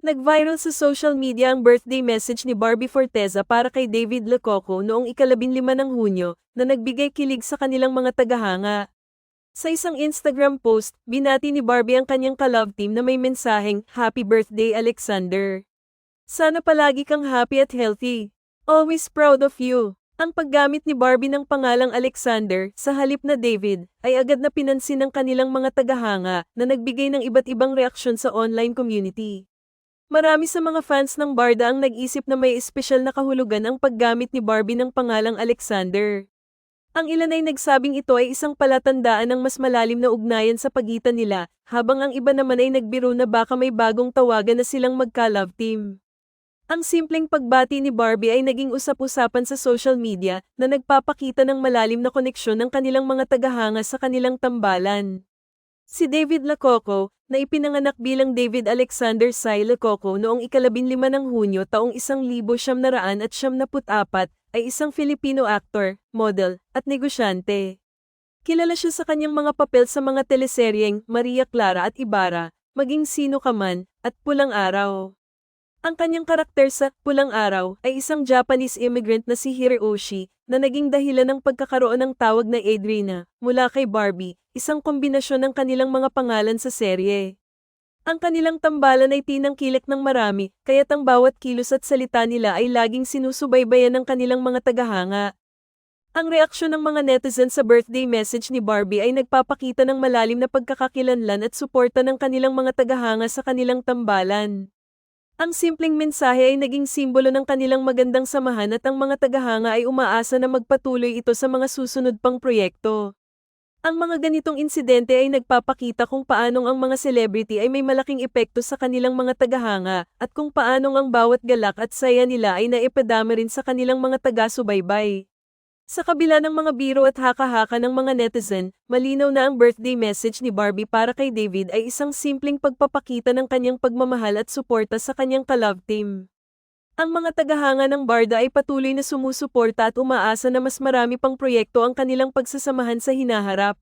Nag-viral sa social media ang birthday message ni Barbie Forteza para kay David Lococo noong ikalabinlima ng Hunyo, na nagbigay kilig sa kanilang mga tagahanga. Sa isang Instagram post, binati ni Barbie ang kanyang ka-love team na may mensaheng, Happy Birthday Alexander! Sana palagi kang happy at healthy. Always proud of you. Ang paggamit ni Barbie ng pangalang Alexander sa halip na David ay agad na pinansin ng kanilang mga tagahanga na nagbigay ng iba't ibang reaksyon sa online community. Marami sa mga fans ng Barda ang nag-isip na may espesyal na kahulugan ang paggamit ni Barbie ng pangalang Alexander. Ang ilan ay nagsabing ito ay isang palatandaan ng mas malalim na ugnayan sa pagitan nila, habang ang iba naman ay nagbiro na baka may bagong tawagan na silang magka-love team. Ang simpleng pagbati ni Barbie ay naging usap-usapan sa social media na nagpapakita ng malalim na koneksyon ng kanilang mga tagahanga sa kanilang tambalan. Si David Lococo, na ipinanganak bilang David Alexander Sai Lococo noong ikalabinlima ng Hunyo taong isang libo siyam naraan at siyam naput apat, ay isang Filipino actor, model, at negosyante. Kilala siya sa kanyang mga papel sa mga teleseryeng Maria Clara at Ibarra, Maging Sino Ka Man, at Pulang Araw. Ang kanyang karakter sa Pulang Araw ay isang Japanese immigrant na si Hiroshi na naging dahilan ng pagkakaroon ng tawag na Adrina mula kay Barbie, isang kombinasyon ng kanilang mga pangalan sa serye. Ang kanilang tambalan ay tinangkilik ng marami, kaya't ang bawat kilos at salita nila ay laging sinusubaybayan ng kanilang mga tagahanga. Ang reaksyon ng mga netizen sa birthday message ni Barbie ay nagpapakita ng malalim na pagkakakilanlan at suporta ng kanilang mga tagahanga sa kanilang tambalan. Ang simpleng mensahe ay naging simbolo ng kanilang magandang samahan at ang mga tagahanga ay umaasa na magpatuloy ito sa mga susunod pang proyekto. Ang mga ganitong insidente ay nagpapakita kung paanong ang mga celebrity ay may malaking epekto sa kanilang mga tagahanga at kung paanong ang bawat galak at saya nila ay naipadama rin sa kanilang mga taga-subaybay. Sa kabila ng mga biro at haka-haka ng mga netizen, malinaw na ang birthday message ni Barbie para kay David ay isang simpleng pagpapakita ng kanyang pagmamahal at suporta sa kanyang ka-love team. Ang mga tagahanga ng Barda ay patuloy na sumusuporta at umaasa na mas marami pang proyekto ang kanilang pagsasamahan sa hinaharap.